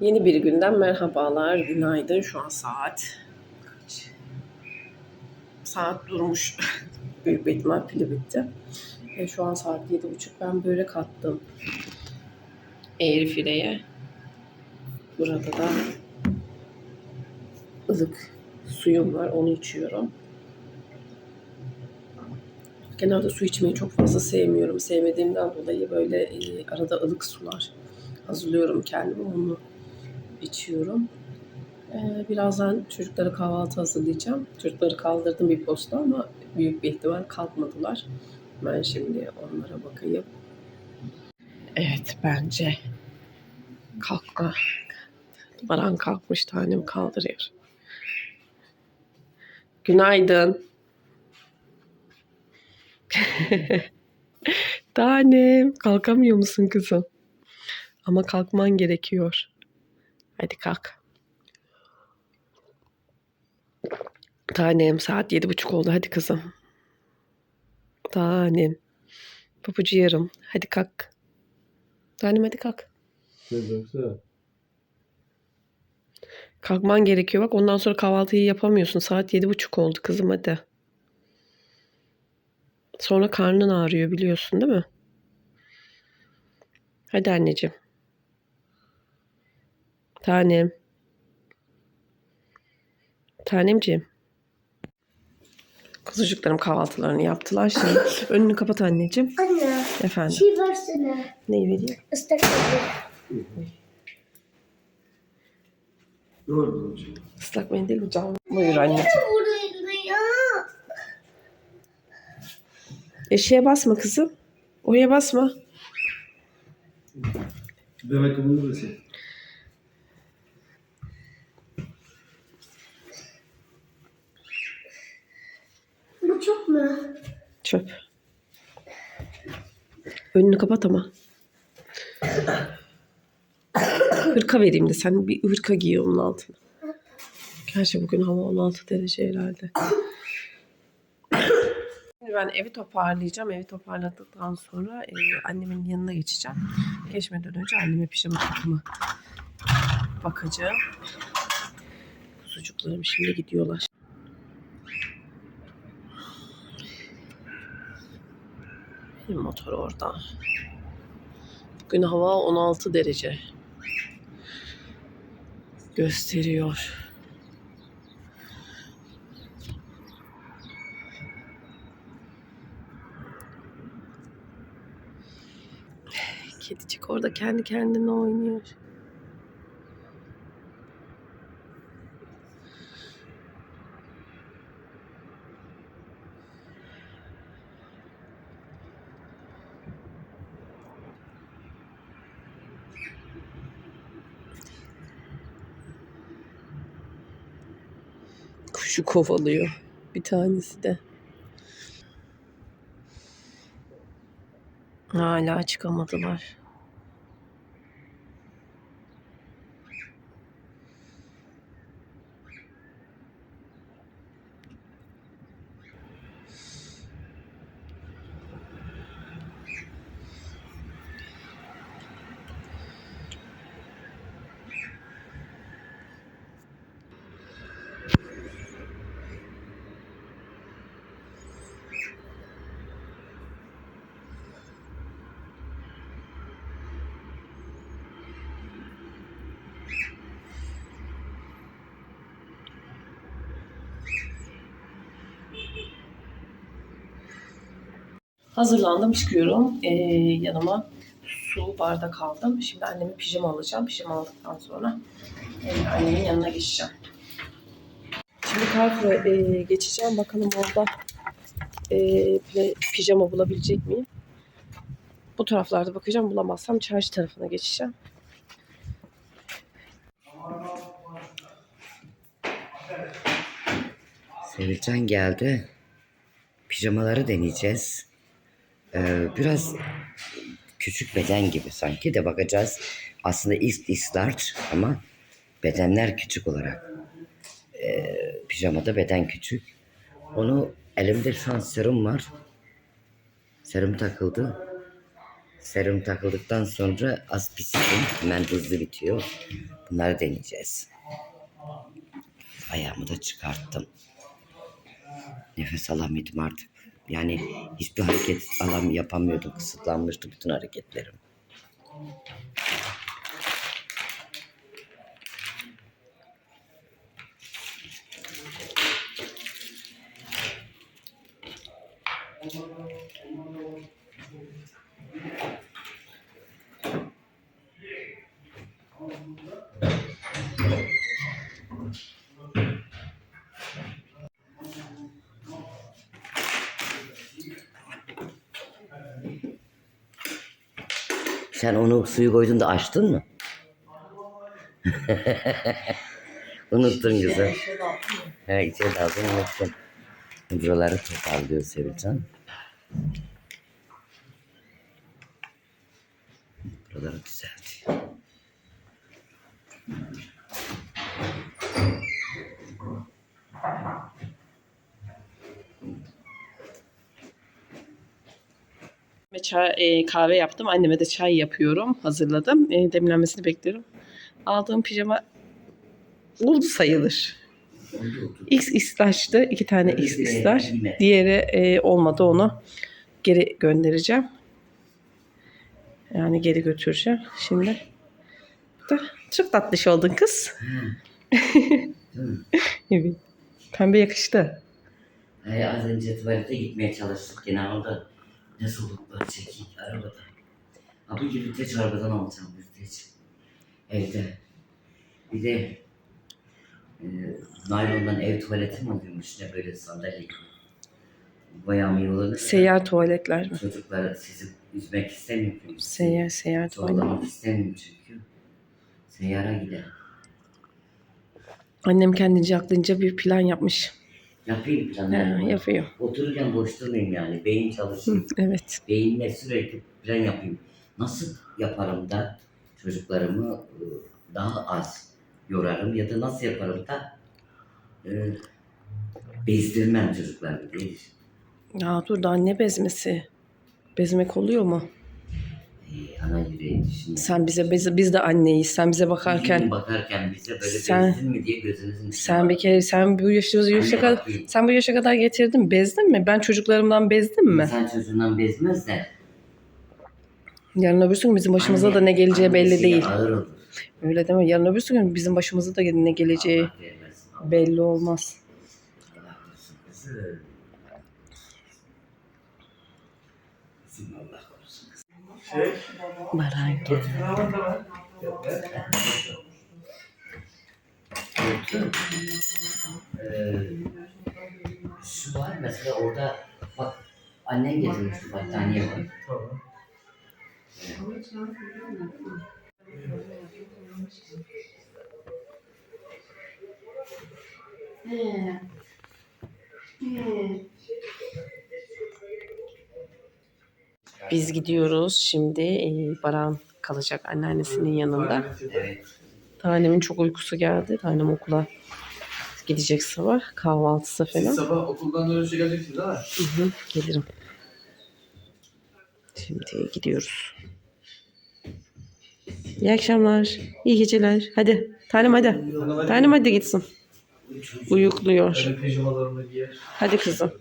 Yeni bir günden merhabalar, günaydın. Şu an saat kaç? Saat durmuş. Büyük bir ihtimal pili bitti. Ve şu an saat yedi buçuk. Ben börek attım. Airfryer'e. Burada da ılık suyum var. Onu içiyorum. Genelde su içmeyi çok fazla sevmiyorum. Sevmediğimden dolayı böyle e, arada ılık sular hazırlıyorum kendime. Onu içiyorum. Ee, birazdan çocuklara kahvaltı hazırlayacağım. Çocukları kaldırdım bir posta ama büyük bir ihtimal kalkmadılar. Ben şimdi onlara bakayım. Evet bence kalkma. Baran kalkmış tanem kaldırıyor. Günaydın. tanem kalkamıyor musun kızım? Ama kalkman gerekiyor. Hadi kalk. Tanem saat yedi buçuk oldu. Hadi kızım. Tanem. Papucu yarım. Hadi kalk. Tanem hadi kalk. Ne? Kalkman gerekiyor. Bak ondan sonra kahvaltıyı yapamıyorsun. Saat yedi buçuk oldu kızım hadi. Sonra karnın ağrıyor biliyorsun değil mi? Hadi anneciğim. Tanem. Tanemciğim. Kuzucuklarım kahvaltılarını yaptılar. Şimdi önünü kapat anneciğim. Anne, Efendim. şey versene. Neyi vereyim? Islak mendil. Islak mendil mi canım? Buyur anneciğim. Eşeğe basma kızım. Oraya basma. Demek ki bunu da şey. Bu çok mu? Çöp. Önünü kapat ama. Hırka vereyim de sen bir hırka giy onun altına. Gerçi bugün hava 16 derece herhalde. Şimdi ben evi toparlayacağım. Evi toparladıktan sonra e, annemin yanına geçeceğim. Geçmeden önce anneme pijama takımı bakacağım. Kuzucuklarım şimdi gidiyorlar. Benim motor orada. Bugün hava 16 derece gösteriyor. Kedicik orada kendi kendine oynuyor. Kuşu kovalıyor. Bir tanesi de. Hala çıkamadılar. Hazırlandım çıkıyorum. Ee, yanıma su bardak aldım. Şimdi anneme pijama alacağım. Pijama aldıktan sonra e, annemin yanına geçeceğim. Şimdi Carrefour'a e, geçeceğim. Bakalım orada e, pijama bulabilecek miyim? Bu taraflarda bakacağım. Bulamazsam çarşı tarafına geçeceğim. Sevilcan geldi. Pijamaları deneyeceğiz. Ee, biraz küçük beden gibi sanki de bakacağız. Aslında is, is large ama bedenler küçük olarak. Ee, pijamada beden küçük. Onu elimde şu an serum var. Serum takıldı. Serum takıldıktan sonra az pişsin. Hemen hızlı bitiyor. Bunları deneyeceğiz. Ayağımı da çıkarttım. Nefes alamıyordum artık. Yani hiçbir hareket alam yapamıyordum. Kısıtlanmıştı bütün hareketlerim. Sen onu suyu koydun da açtın mı? Unuttun kızım. He içeri aldın unuttun. Buraları toparlıyor Sevilcan. Buraları düzeltiyor. Ve çay, e, kahve yaptım. Anneme de çay yapıyorum. Hazırladım. E, demlenmesini bekliyorum. Aldığım pijama oldu sayılır. X istaçtı. iki tane X istaç. Diğeri e, olmadı onu. Geri göndereceğim. Yani geri götüreceğim. Şimdi da çok tatlış oldun kız. evet. Pembe yakıştı. Hey, az önce tuvalete gitmeye çalıştık yine orada ne soluklar çekik arabada. Ha bu gibi teç arabadan alacağım bir teç. Evde. Bir de e, naylondan ev tuvaleti mi oluyormuş ne böyle sandalye gibi. Bayağı mı yolunu? Seyyar tuvaletler mi? Çocuklar sizi üzmek istemiyor ki. Seyyar seyyar tuvalet. Zorlamak istemiyorum çünkü. Seyyara gider. Annem kendince aklınca bir plan yapmış. Yapayım Ha, planlarımı. yapıyor. Otururken boş durmayayım yani. Beyin çalışıyor. evet. beyinle sürekli plan yapayım. Nasıl yaparım da çocuklarımı e, daha az yorarım ya da nasıl yaparım da e, bezdirmem çocuklarımı diye Ya dur daha ne bezmesi? Bezmek oluyor mu? E, ana yüreği. Sen bize biz, biz de anneyiz. Sen bize bakarken bakarken bize böyle Sen- bezdin mi diye gözünüzün içine sen bir bak. kere sen bu yaşa, yaşa kadar sen bu yaşa kadar getirdin bezdin mi? Ben çocuklarımdan bezdim mi? İnsan çocuğundan bezmez de. Yarın öbürsü gün bizim başımıza anne- da ne geleceği belli değil. Ağır olur. Öyle deme. Yarın öbürsü gün bizim başımıza da ne geleceği Allah vermez. Allah- belli olmaz. Korusun Allah Baran. Ee, şu var mesela orada bak annen getirmişti battaniye var. Tamam. Biz gidiyoruz şimdi. Ee, Baran kalacak anneannesinin yanında. Evet. Tanemin çok uykusu geldi. Tanem okula gidecek sabah. Kahvaltısı Siz falan. sabah okuldan dönüşe geleceksiniz değil mi? Hı hı, gelirim. Şimdi gidiyoruz. İyi akşamlar. İyi geceler. Hadi. Tanem hadi. Tanem hadi gitsin. Uyukluyor. Hadi kızım.